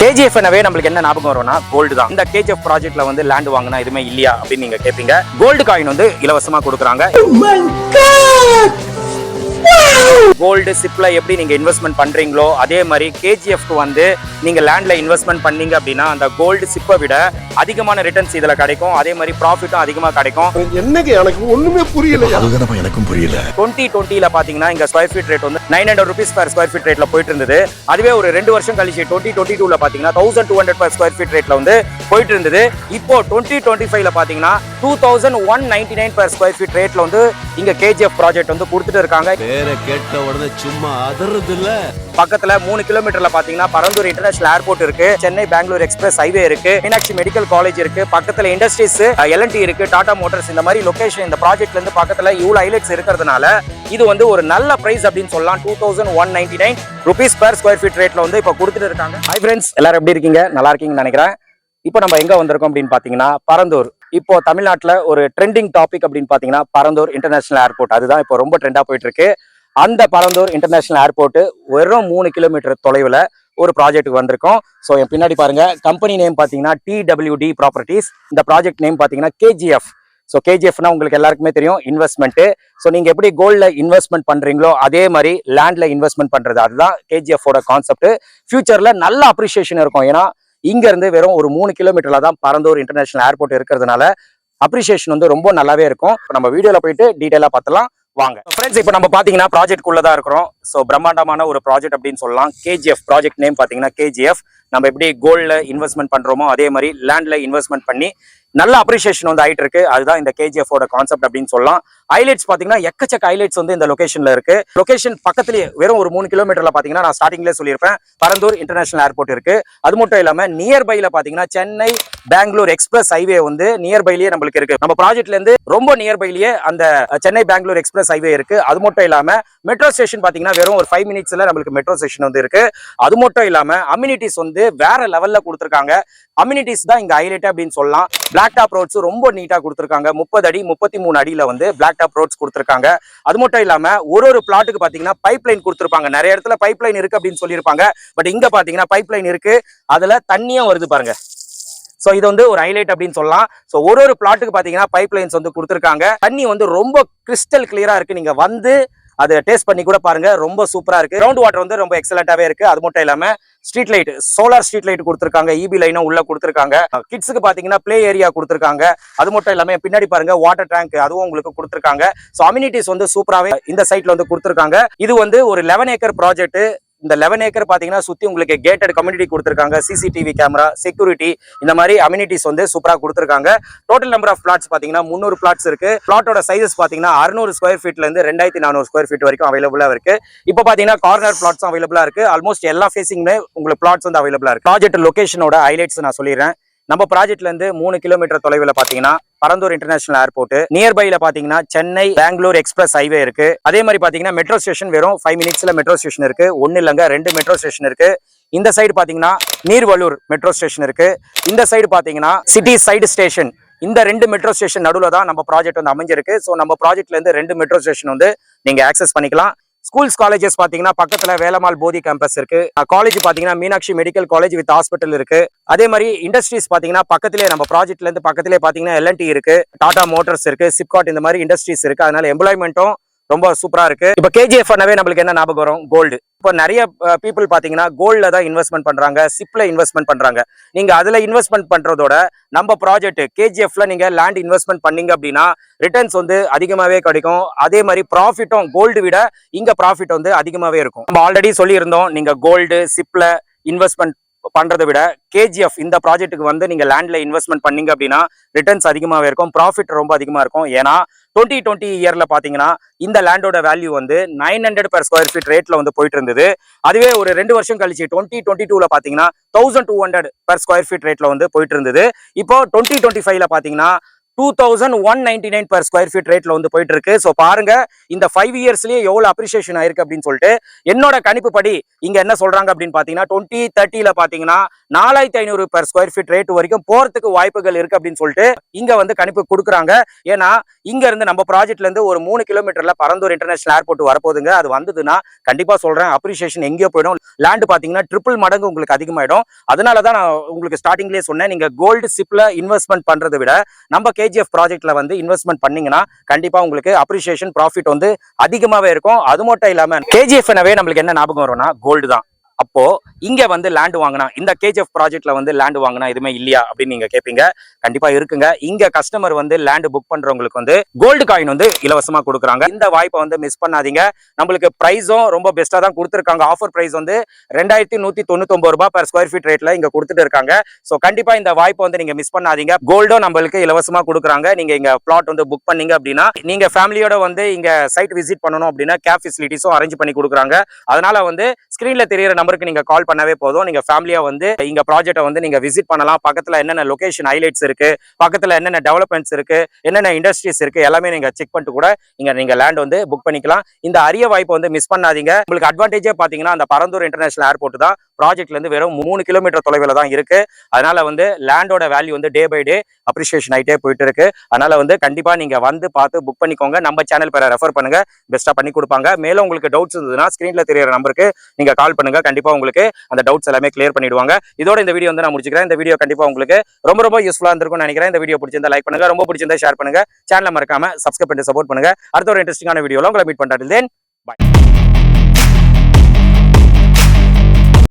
கேஜிஎஃப்னவே நம்மளுக்கு என்ன ஞாபகம் வரும்னா கோல்டு தான். இந்த கேஜிஎஃப் ப்ராஜெக்ட்ல வந்து லேண்ட் வாங்கினா எதுவுமே இல்லையா அப்படின்னு நீங்க கேட்பீங்க கோல்டு காயின் வந்து இலவசமா கொடுக்குறாங்க. Oh கோல்டு சிப்ல எப்படி நீங்க இன்வெஸ்ட்மெண்ட் பண்றீங்களோ அதே மாதிரி கேஜிஎஃப்க்கு வந்து நீங்க லேண்ட்ல இன்வெஸ்ட்மெண்ட் பண்ணீங்க அப்படின்னா அந்த கோல்டு சிப்பை விட அதிகமான ரிட்டர்ன்ஸ் இதுல கிடைக்கும். அதே மாதிரி ப்ராஃபிட்டும் அதிகமா கிடைக்கும். என்னங்க எனக்கு ஒண்ணுமே புரியலையா? அதுதானப்பா எனக்கும் புரியல. டுவெண்ட்டி டுவெண்ட்டில பாத்தீங்கன்னா இங்க ஸ்கொயர் ஃபீட் ரேட் வந்து nine hundred rupees per square feet ரேட்ல போயிட்டு இருந்தது. அதுவே ஒரு ரெண்டு வருஷம் கழிச்சு டுவெண்ட்டி டுவெண்ட்டி டூல பாத்தீங்கன்னா thousand two hundred per square feet ரேட்ல வந்து போயிட்டு இருந்தது. இப்போ டுவெண்ட்டி டுவெண்ட்டி ஃபைவ்ல பாத்தீங்கன்னா two thousand one ninety nine per square feet ரேட்ல வந்து இங்க கேஜிஎஃப் ப்ராஜெக்ட் வந்து கொடுத்துட்டு இருக்காங்க. பேரை கேட்ட உடனே சும்மா அதறது இல்ல பக்கத்துல மூணு கிலோமீட்டர்ல பாத்தீங்கன்னா பரந்தூர் இன்டர்நேஷனல் ஏர்போர்ட் இருக்கு. சென்னை பெங்களூர் எக்ஸ்பிரஸ் ஹைவே இருக்கு. மீனாட்சி மெடிக்கல் காலேஜ் இருக்கு. பக்கத்துல இண்டஸ்ட்ரீஸ் எல்என்டி இருக்கு. டாடா மோட்டர்ஸ் இந்த மாதிரி லொகேஷன் இந்த ப்ராஜெக்ட்ல இருந்து பக்கத்துல இவ்வளவு ஹைலைட்ஸ் இருக்கிறதுனால இது வந்து ஒரு நல்ல பிரைஸ் அப்படின்னு சொல்லலாம். Two thousand one ninety nine rupees per square feet ரேட்ல வந்து இப்போ கொடுத்துட்டு இருக்காங்க. ஹை ஃப்ரெண்ட்ஸ் எல்லாரும் எப்படி இருக்கீங்க? நல்லா இருக்கீங்கன்னு நினைக்கிறேன். இப்போ நம்ம எங்க வந்திருக்கோம் அப்படின்னு பாத்தீங்கன்னா பரந்தூர். இப்போ தமிழ்நாட்டில் ஒரு ட்ரெண்டிங் டாபிக் அப்படின்னு பாத்தீங்கன்னா பரந்தூர் இன்டர்நேஷனல் ஏர்போர்ட் அதுதான் இப்போ ரொம்ப ட்ரெண்டா போயிட்டு இருக்கு. அந்த பரந்தூர் இன்டர்நேஷனல் ஏர்போர்ட் வெறும் மூணு கிலோமீட்டர் தொலைவில் ஒரு ப்ராஜெக்ட்டுக்கு வந்திருக்கோம். ஸோ என் பின்னாடி பாருங்கள் கம்பெனி நேம் பார்த்தீங்கன்னா டிடபிள்யூடி ப்ராப்பர்ட்டிஸ் இந்த ப்ராஜெக்ட் நேம் பார்த்தீங்கன்னா கேஜிஎஃப் ஸோ கேஜிஎஃப்னா உங்களுக்கு எல்லாருக்குமே தெரியும் இன்வெஸ்ட்மெண்ட் ஸோ நீங்கள் எப்படி கோல்டில் இன்வெஸ்ட்மெண்ட் பண்ணுறீங்களோ அதே மாதிரி லேண்டில் இன்வெஸ்ட்மெண்ட் பண்ணுறது அதுதான் கேஜிஎஃபோட கான்செப்ட் ஃபியூச்சரில் நல்ல அப்ரிஷியேஷன் இருக்கும். ஏன்னா இங்கேருந்து வெறும் ஒரு மூணு கிலோமீட்டரில் தான் பரந்தூர் இன்டர்நேஷனல் ஏர்போர்ட் இருக்கிறதுனால அப்ரிஷியேஷன் வந்து ரொம்ப நல்லாவே இருக்கும். இப்போ நம்ம வீடியோவில் போயிட்டு டீட்டெயிலாக பார்த்தலாம் வாங்க. ஃப்ரெண்ட்ஸ் இப்போ நம்ம பார்த்தீங்கன்னா ப்ராஜெக்ட் தான் இருக்கிறோம். ஸோ பிரம்மாண்டமான ஒரு ப்ராஜெக்ட் அப்படின்னு சொல்லலாம். கேஜிஎஃப் ப்ராஜெக்ட் நேம் பார்த்தீங்கன்னா கேஜிஎஃப் நம்ம எப்படி கோல்டில் இன்வெஸ்ட்மெண்ட் பண்ணுறோமோ அதே மாதிரி லேண்டில் இன்வெஸ்ட்மெண்ட் பண்ணி நல்ல அப்ரிசியேஷன் வந்து ஆகிட்டு இருக்கு. அதுதான் இந்த கேஜிஎஃபோட கான்செப்ட் அப்படின்னு சொல்லலாம். ஹைலைட்ஸ் பார்த்தீங்கன்னா எக்கச்சக்க ஹைலைட்ஸ் வந்து இந்த லொகேஷனில் இருக்கு. லொகேஷன் பக்கத்துலயே வெறும் ஒரு மூணு கிலோமீட்டரில் பார்த்தீங்கன்னா நான் ஸ்டார்டிங்லேயே சொல்லியிருப்பேன். பரந்தூர் இன்டர்நேஷனல் ஏர்போர்ட் இருக்கு. அது மட்டும் இல்லாமல் நியர்பையில் பார்த்தீங்கன்னா சென்னை பெங்களூர் எக்ஸ்பிரஸ் ஹைவே வந்து நியர்பைலயே நம்மளுக்கு இருக்கு. நம்ம ப்ராஜெக்ட்ல இருந்து ரொம்ப நியர்பைலயே அந்த சென்னை பெங்களூர் எக்ஸ்பிரஸ் ஹைவே இருக்கு. அது மட்டும் இல்லாம மெட்ரோ ஸ்டேஷன் பாத்தீங்கன்னா வெறும் ஒரு ஃபைவ் மினிட்ஸ்ல நம்மளுக்கு மெட்ரோ ஸ்டேஷன் வந்து இருக்கு. அது மட்டும் இல்லாம அம்யூனிட்டிஸ் வந்து வேற லெவல்ல கொடுத்துருக்காங்க. அம்யூனிட்டிஸ் தான் இங்க ஹைலைட் அப்படின்னு சொல்லலாம். பிளாக் டாப் ரோட்ஸ் ரொம்ப நீட்டா கொடுத்துருக்காங்க. முப்பது அடி முப்பத்தி மூணு அடியில வந்து பிளாக் டாப் ரோட்ஸ் கொடுத்துருக்காங்க. அது மட்டும் இல்லாம ஒரு ஒரு பிளாட்டுக்கு பாத்தீங்கன்னா பைப் லைன் கொடுத்துருப்பாங்க. நிறைய இடத்துல பைப் லைன் இருக்கு அப்படின்னு சொல்லியிருப்பாங்க. பட் இங்க பாத்தீங்கன்னா பைப் லைன் இருக்கு. அதுல தண்ணியும் வருது பாருங்க. ஸோ இது வந்து ஒரு ஹைலைட் அப்படின்னு சொல்லலாம். ஸோ ஒரு ஒரு பிளாட்டுக்கு பார்த்தீங்கன்னா பைப் லைன்ஸ் வந்து கொடுத்துருக்காங்க. தண்ணி வந்து ரொம்ப கிறிஸ்டல் கிளியராக இருக்குது நீங்கள் வந்து அதை டேஸ்ட் பண்ணி கூட பாருங்க. ரொம்ப சூப்பரா இருக்கு. கிரவுண்ட் வாட்டர் வந்து ரொம்ப எக்ஸலண்டாவே இருக்கு. அது மட்டும் இல்லாம street light solar street light கொடுத்துருக்காங்க. இபி லைனும் உள்ள கொடுத்துருக்காங்க. கிட்ஸுக்கு பாத்தீங்கன்னா ப்ளே ஏரியா கொடுத்துருக்காங்க. அது மட்டும் இல்லாம பின்னாடி பாருங்க வாட்டர் டேங்க் அதுவும் உங்களுக்கு கொடுத்துருக்காங்க. ஸோ அம்யூனிட்டிஸ் வந்து சூப்பராகவே இந்த சைட்ல வந்து கொடுத்துருக்காங்க. இது வந்து ஒரு லெவன் ஏக்கர் ப்ராஜெக்ட் இந்த லெவன் ஏக்கர் பார்த்தீங்கன்னா சுற்றி உங்களுக்கு கேட்டட் கம்யூனிட்டி கொடுத்துருக்காங்க சிசிடிவி கேமரா செக்யூரிட்டி இந்த மாதிரி அம்யூனிட்டிஸ் வந்து சூப்பராக கொடுத்துருக்காங்க. டோட்டல் நம்பர் ஆஃப் பிளாட்ஸ் பார்த்தீங்கன்னா முந்நூறு பிளாட்ஸ் இருக்கு. பிளாட்டோட சைஸஸ் பார்த்தீங்கன்னா அறுநூறு ஸ்கொயர் ஃபீட்லேருந்து ரெண்டாயிரத்தி நானூறு ஸ்கொயர் ஃபீட் வரைக்கும் அவைலபிளாக இருக்கு. இப்போ பார்த்தீங்கன்னா கார்னர் பிளாட்ஸும் அவைலபிளாக இருக்கு. ஆல்மோஸ்ட் எல்லா ஃபேஸிங்குமே உங்களுக்கு பிளாட்ஸ் வந்து அவைலபிளாக இருக்கு. ப்ராஜெக்ட் லொக்கேஷனோட ஹைலைட்ஸ் நான் சொல்லிடுறேன். நம்ம ப்ராஜெக்ட்ல இருந்து மூணு கிலோமீட்டர் தொலைவில் பாத்தீங்கன்னா பரந்தூர் இன்டர்நேஷனல் ஏர்போர்ட் நியர்பைல பாத்தீங்கன்னா சென்னை பெங்களூர் எக்ஸ்பிரஸ் ஹைவே இருக்கு. அதே மாதிரி பாத்தீங்கன்னா மெட்ரோ ஸ்டேஷன் வெறும் ஃபைவ் மினிட்ஸ்ல மெட்ரோ ஸ்டேஷன் இருக்கு. ஒன்னு இல்லைங்க ரெண்டு மெட்ரோ ஸ்டேஷன் இருக்கு. இந்த சைடு பாத்தீங்கன்னா நீர்வலூர் மெட்ரோ ஸ்டேஷன் இருக்கு. இந்த சைடு பாத்தீங்கன்னா சிட்டி சைடு ஸ்டேஷன் இந்த ரெண்டு மெட்ரோ ஸ்டேஷன் நடுவில் தான் நம்ம ப்ராஜெக்ட் வந்து அமைஞ்சிருக்கு. ஸோ நம்ம ப்ராஜெக்ட்ல இருந்து ரெண்டு மெட்ரோ ஸ்டேஷன் வந்து நீங்க ஆக்சஸ் பண்ணிக்கலாம். ஸ்கூல்ஸ் காலேஜஸ் பாத்தீங்கன்னா பக்கத்துல வேலமால் போதி கேம்பஸ் இருக்கு. காலேஜ் பாத்தீங்கன்னா Meenakshi medical college with hospital இருக்கு. அதே மாதிரி இண்டஸ்ட்ரீஸ் பாத்தீங்கன்னா பக்கத்திலே நம்ம ப்ராஜெக்ட்லேருந்து பக்கத்திலே பாத்தீங்கன்னா எல்என்டி இருக்கு. டாடா மோட்டர்ஸ் இருக்கு சிப்காட் இந்த மாதிரி இண்டஸ்ட்ரீஸ் இருக்கு. அதனால எம்ப்ளாய்மெண்ட்டும் ரொம்ப சூப்பரா இருக்கு. இப்ப கேஜிஎஃப் பண்ணவே நம்மளுக்கு என்ன ஞாபகம் வரும்? கோல்டு இப்போ நிறைய பீப்புள் பாத்தீங்கன்னா கோல்ட்ல தான் இன்வெஸ்ட்மெண்ட் பண்றாங்க சிப்ல இன்வெஸ்ட்மெண்ட் பண்றாங்க. நீங்க அதுல இன்வெஸ்ட்மெண்ட் பண்றதோட நம்ம ப்ராஜெக்ட் கேஜிஎஃப்ல நீங்க லேண்ட் இன்வெஸ்ட்மெண்ட் பண்ணீங்க அப்படின்னா ரிட்டர்ன்ஸ் வந்து அதிகமாவே கிடைக்கும். அதே மாதிரி ப்ராஃபிட்டும் கோல்டு விட இங்க ப்ராஃபிட் வந்து அதிகமாவே இருக்கும். நம்ம ஆல்ரெடி சொல்லியிருந்தோம் நீங்க கோல்டு சிப்ல இன்வெஸ்ட்மெண்ட் பண்றதை விட கேஜிஎஃப் இந்த ப்ராஜெக்ட்டுக்கு வந்து நீங்க லேண்ட்ல இன்வெஸ்ட்மெண்ட் பண்ணீங்க அப்படின்னா ரிட்டர்ன்ஸ் அதிகமாகவே இருக்கும் ப்ராஃபிட் ரொம்ப அதிகமா இருக்கும். ஏன்னா டுவெண்ட்டி டுவெண்ட்டி இயர்ல பாத்தீங்கன்னா இந்த லேண்டோட வேல்யூ வந்து nine hundred per square feet ரேட்ல வந்து போயிட்டு இருந்தது. அதுவே ஒரு ரெண்டு வருஷம் கழிச்சு டுவெண்ட்டி டுவெண்ட்டி டூல பாத்தீங்கன்னா thousand two hundred per square feet ரேட்ல வந்து போயிட்டு இருந்தது. இப்போ டுவெண்ட்டி டுவெண்ட்டி ஃபைவ்ல பாத்தீங்கன்னா two thousand one ninety nine per square feet ரேட்ல வந்து போயிட்டு இருக்கு ஸோ பாருங்க இந்த ஃபைவ் இயர்ஸ்லயே எவ்வளவு அப்ரிசியேஷன் ஆயிருக்கு அப்படின்னு சொல்லிட்டு என்னோட கணிப்பு படி இங்க என்ன சொல்றாங்க அப்படின்னு பாத்தீங்கன்னா டுவெண்ட்டி தேர்ட்டியில் பாத்தீங்கன்னா நாலாயிரத்தி ஐநூறு பர் ஸ்கொயர் ஃபீட் ரேட் வரைக்கும் போறதுக்கு வாய்ப்புகள் இருக்கு அப்படின்னு சொல்லிட்டு இங்க வந்து கணிப்பு கொடுக்குறாங்க. ஏன்னா இங்க இருந்து நம்ம ப்ராஜெக்ட்ல இருந்து ஒரு மூணு கிலோமீட்டர்ல பரந்தூர் இன்டர்நேஷனல் ஏர்போர்ட் வரப்போதுங்க அது வந்ததுன்னா கண்டிப்பா சொல்றேன் அப்ரிசியேஷன் எங்கேயோ போயிடும். லேண்ட் பாத்தீங்கன்னா ட்ரிபிள் மடங்கு உங்களுக்கு அதிகமாயிடும். அதனால தான் நான் உங்களுக்கு ஸ்டார்டிங்லேயே சொன்னேன் நீங்க கோல்டு சிப்ல இன்வெஸ்ட்மெண்ட் பண்றதை விட நம்ம கேஜிஎஃப் ப்ராஜெக்ட்ல வந்து இன்வெஸ்ட்மெண்ட் பண்ணீங்கன்னா கண்டிப்பா உங்களுக்கு அப்ரிசியேஷன் ப்ராஃபிட் வந்து அதிகமாவே இருக்கும். அது மட்டும் இல்லாம கேஜிஎஃப்னவே நம்மளுக்கு என்ன ஞாபகம் வரும்னா கோல்டு தான். அப்போ இங்க வந்து லேண்ட் வாங்கினா இந்த கேஜிஎஃப் ப்ராஜெக்ட்ல வந்து லேண்ட் வாங்கினா எதுவுமே இல்லையா அப்படின்னு நீங்க கேட்பீங்க கண்டிப்பா இருக்குங்க. இங்க கஸ்டமர் வந்து லேண்ட் புக் பண்றவங்களுக்கு வந்து கோல்டு காயின் வந்து இலவசமா கொடுக்குறாங்க. இந்த வாய்ப்பை வந்து மிஸ் பண்ணாதீங்க. நம்மளுக்கு பிரைஸும் ரொம்ப பெஸ்டா தான் கொடுத்துருக்காங்க. ஆஃபர் பிரைஸ் வந்து ரெண்டாயிரத்தி நூத்தி தொண்ணூத்தி ரூபாய் பர் ஸ்கொயர் ஃபீட் ரேட்ல இங்க கொடுத்துட்டு இருக்காங்க. ஸோ கண்டிப்பா இந்த வாய்ப்பை வந்து நீங்க மிஸ் பண்ணாதீங்க. கோல்டும் நம்மளுக்கு இலவசமா கொடுக்குறாங்க. நீங்க இங்க பிளாட் வந்து புக் பண்ணீங்க அப்படின்னா நீங்க ஃபேமிலியோட வந்து இங்க சைட் விசிட் பண்ணணும் அப்படின்னா கேப் ஃபெசிலிட்டிஸும் அரேஞ்ச் பண்ணி கொடுக்குறாங்க. அதனால வந்து ஸ்கிரீன்ல தெரியற நம்பருக்கு நீங்க கால் பண்ணவே போதும். நீங்க ஃபேமிலியா வந்து இங்க ப்ராஜெக்ட்டை வந்து நீங்க விசிட் பண்ணலாம். பக்கத்துல என்னென்ன லொகேஷன் ஹைலைட்ஸ் இருக்கு பக்கத்துல என்னென்ன டெவலப்மெண்ட்ஸ் இருக்கு என்னென்ன இண்டஸ்ட்ரீஸ் இருக்கு எல்லாமே நீங்க செக் பண்ணிட்டு கூட இங்க நீங்க லேண்ட் வந்து புக் பண்ணிக்கலாம். இந்த அரிய வாய்ப்பை வந்து மிஸ் பண்ணாதீங்க. உங்களுக்கு அட்வான்டேஜே பாத்தீங்கன்னா அந்த பரந்தூர் இன்டர்நேஷனல் ஏர்போர்ட் தான் ப்ராஜெக்ட்லேருந்து வெறும் மூணு கிலோமீட்டர் தொலைவில் தான் இருக்குது அதனால் வந்து லேண்டோட வேல்யூ வந்து டே பை டே அப்ரிஷியேஷன் ஆகிட்டே போயிட்டு இருக்கு. அதனால் வந்து கண்டிப்பாக நீங்கள் வந்து பார்த்து புக் பண்ணிக்கோங்க. நம்ம சேனல் பேரை ரெஃபர் பண்ணுங்க. பெஸ்ட்டாக பண்ணி கொடுப்பாங்க. மேலும் உங்களுக்கு டவுட்ஸ் இருந்ததுன்னா ஸ்க்ரீனில் தெரியற நம்பருக்கு நீங்கள் கால் பண்ணுங்க. கண்டிப்பாக உங்களுக்கு அந்த டவுட்ஸ் எல்லாமே கிளியர் பண்ணிடுவாங்க. இதோட இந்த வீடியோ வந்து நான் முடிச்சுக்கிறேன். இந்த வீடியோ கண்டிப்பாக உங்களுக்கு ரொம்ப ரொம்ப யூஸ்ஃபுல்லாக இருந்திருக்கும்னு நினைக்கிறேன். இந்த வீடியோ பிடிச்சிருந்தா லைக் பண்ணுங்க. ரொம்ப பிடிச்சிருந்தா ஷேர் பண்ணுங்க. சேனலை மறக்காமல் சப்ஸ்கிரைப் பண்ணி சப்போர்ட் பண்ணுங்கள் அடுத்த ஒரு இன்ட்ரெஸ்டிங்கான வீடியோவில் உங்களை மீட் பண்ணுறது தென் பை